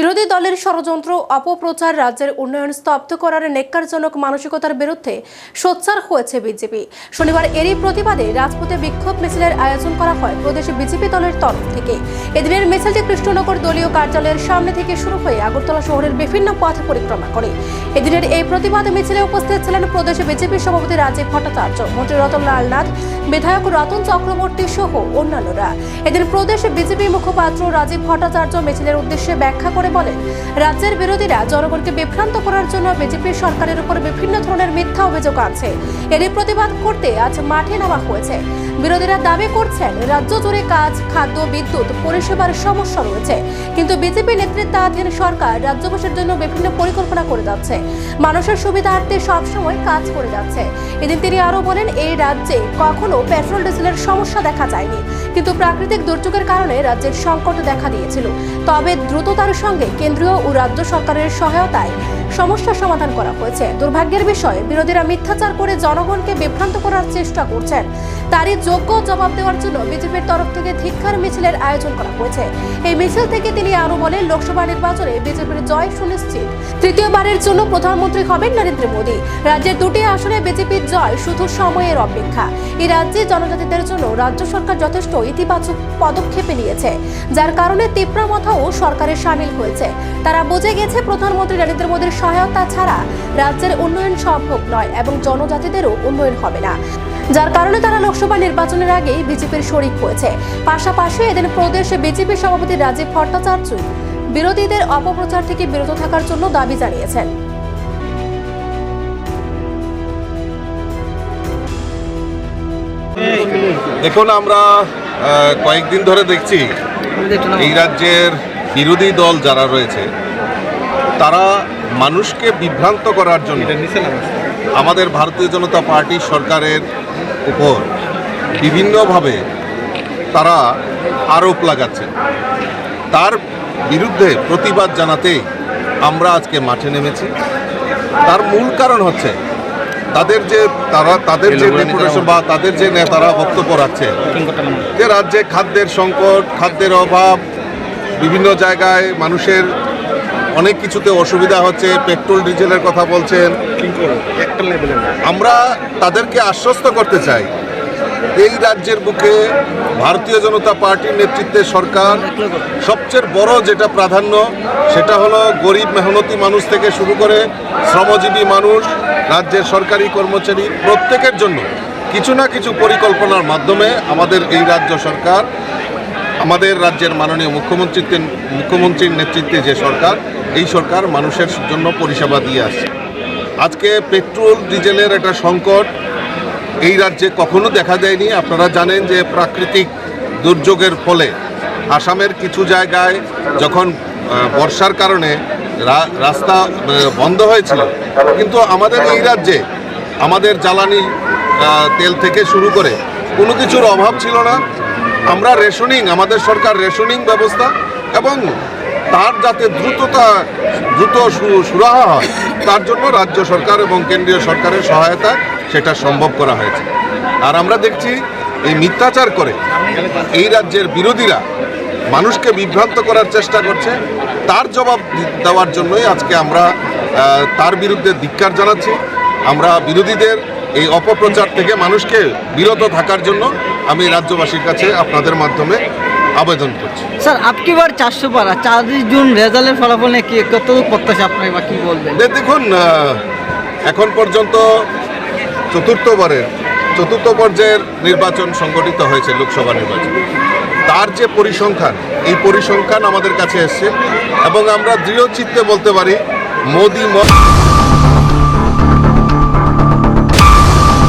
বিরোধী দলের ষড়যন্ত্র, অপপ্রচার রাজ্যের উন্নয়ন স্তব্ধ করার নেককারজনক মানসিকতার বিরুদ্ধে সোচ্চার হয়েছে বিজেপি। শনিবার এরই প্রতিবাদে রাজপথে বিক্ষোভ মিছিলের আয়োজন করা হয় প্রদেশ বিজেপি দলের তরফ থেকে। এদিনের মিছিলটি কৃষ্ণনগর দলীয় কার্যালয়ের সামনে থেকে শুরু হয়ে আগরতলা শহরের বিভিন্ন পথ পরিক্রমা করে। এদিনের এই প্রতিবাদ মিছিলে উপস্থিত ছিলেন প্রদেশ বিজেপি সভাপতি রাজীব ভট্টাচার্য, মন্ত্রী রতনলাল নাথ, বিধায়ক রতন চক্রবর্তী সহ অন্যান্যরা। এদিন প্রদেশ বিজেপি মুখপাত্র রাজীব ভট্টাচার্য মিছিলের উদ্দেশ্যে ব্যাখ্যা করে বলেন রাজ্যের বিরোধীরা জনগণকে বিভ্রান্ত করার জন্য বিজেপি সরকারের উপর বিভিন্ন ধরনের মিথ্যা অভিযোগ আছে এরই প্রতিবাদ করতে আজ মাঠে নামা হয়েছে। বিরোধীরা দাবি করছেন রাজ্য জুড়ে কাজ, খাদ্য, বিদ্যুৎ, পরিষেবার সমস্যা রয়েছে। কিন্তু বিজেপি নেতৃত্বাধীন সরকার রাজ্যবাসীর জন্য বিভিন্ন পরিকল্পনা করে যাচ্ছে। মানুষের সুবিধার্থে সবসময় কাজ করে যাচ্ছে। এদিন তিনি আরও বলেন, এই রাজ্যে কখনো পেট্রোল, ডিজেলের সমস্যা দেখা যায়নি। কিন্তু প্রাকৃতিক দুর্যোগের কারণে রাজ্যের সংকট দেখা দিয়েছিল। তবে দ্রুততার সঙ্গে কেন্দ্রীয় ও রাজ্য সরকারের সহায়তায় সমস্যা সমাধান করা হয়েছে। দুর্ভাগ্যের বিষয়, বিরোধীরা মিথ্যাচার করে জনগণকে বিভ্রান্ত করার চেষ্টা করছেন। তারই যোগ্য জবাব দেওয়ার জন্য বিজেপির তরফ থেকে ধিক্ষার মিছিলের আয়োজন করা হয়েছে। এই মিছিল থেকে তিনি আরও বলেন, লোকসভা নির্বাচনে বিজেপির জয় সুনিশ্চিত। তৃতীয়বারের জন্য প্রধানমন্ত্রী হবেন নরেন্দ্র মোদী। রাজ্যের দুটি আসনে বিজেপির জয় শুধু সময়ের অপেক্ষা। এই রাজ্যে জনজাতিদের জন্য রাজ্য সরকার যথেষ্ট ইতিবাচক পদক্ষেপে নিয়েছে। যার কারণে তিপ্রামথাও সরকারের সামিল হয়েছে। তারা বুঝে গেছে, প্রধানমন্ত্রী নরেন্দ্র মোদীর সহায়তা ছাড়া রাজ্যের উন্নয়ন সম্ভব নয় এবং জনজাতিদেরও উন্নয়ন হবে না। যার কারণে তারা লোকসভা নির্বাচনের আগেই বিজেপির শরিক হয়েছে। পাশাপাশি এদিন প্রদেশে বিজেপি সভাপতি রাজীব ভট্টাচার্য বিরোধীদের অপপ্রচার থেকে বিরত থাকার জন্য দাবি জানিয়েছেন। দেখুন, আমরা কয়েকদিন ধরে দেখছি এই রাজ্যের বিরোধী দল যারা রয়েছে, তারা মানুষকে বিভ্রান্ত করার জন্য আমাদের ভারতীয় জনতা পার্টি সরকারের উপর বিভিন্নভাবে তারা আরোপ লাগাচ্ছে। তার বিরুদ্ধে প্রতিবাদ জানাতেই আমরা আজকে মাঠে নেমেছি। তার মূল কারণ হচ্ছে তাদের যে তারা তাদের যে ডেপুটেশন বা তাদের যে নেতারা বক্তব্য রাখছে যে রাজ্যে খাদ্যের সংকট খাদ্যের অভাব বিভিন্ন জায়গায় মানুষের অনেক কিছুতে অসুবিধা হচ্ছে, পেট্রোল, ডিজেলের কথা বলছেন। আমরা তাদেরকে আশ্বস্ত করতে চাই, এই রাজ্যের বুকে ভারতীয় জনতা পার্টির নেতৃত্বে সরকার সবচেয়ে বড় যেটা প্রাধান্য, সেটা হলো গরিব মেহনতি মানুষ থেকে শুরু করে শ্রমজীবী মানুষ, রাজ্যের সরকারি কর্মচারী, প্রত্যেকের জন্য কিছু না কিছু পরিকল্পনার মাধ্যমে আমাদের এই রাজ্য সরকার, আমাদের রাজ্যের মাননীয় মুখ্যমন্ত্রীত্বে মুখ্যমন্ত্রীর নেতৃত্বে যে সরকার এই সরকার মানুষের জন্য পরিষেবা দিয়ে আসছে। আজকে পেট্রোল, ডিজেলের একটা সংকট, এই রাজ্যে কখনো দেখা দেয়নি। আপনারা জানেন যে প্রাকৃতিক দুর্যোগের ফলে আসামের কিছু জায়গায় যখন বর্ষার কারণে রাস্তা বন্ধ হয়েছিল, কিন্তু আমাদের এই রাজ্যে আমাদের জ্বালানি তেল থেকে শুরু করে কোনো কিছুর অভাব ছিল না। আমরা রেশনিং, আমাদের সরকার রেশনিং ব্যবস্থা এবং তার যাতে দ্রুততা, দ্রুত সুরাহা হয়, তার জন্য রাজ্য সরকার এবং কেন্দ্রীয় সরকারের সহায়তা সেটা সম্ভব করা হয়েছে। আর আমরা দেখছি এই মিথ্যাচার করে এই রাজ্যের বিরোধীরা মানুষকে বিভ্রান্ত করার চেষ্টা করছে। তার জবাব দেওয়ার জন্যই আজকে আমরা তার বিরুদ্ধে ধিক্কার জানাচ্ছি। আমরা বিরোধীদের এই অপপ্রচার থেকে মানুষকে বিরত থাকার জন্য আমি রাজ্যবাসীর কাছে আপনাদের মাধ্যমে আবেদন করছি। স্যার আপকি বার চারশো পারা চার জুন রেজাল্টের ফলাফল নিয়ে কি কতটুকু প্রত্যাশা আপনার বা কি বলবেন? দেখুন এখন পর্যন্ত চতুর্থবারের চতুর্থ পর্যায়ের নির্বাচন সংগঠিত হয়েছে লোকসভা নির্বাচন। তার যে পরিসংখ্যান এই পরিসংখ্যান আমাদের কাছে এসছে এবং আমরা দৃঢ় চিত্তে বলতে পারি মোদি ম-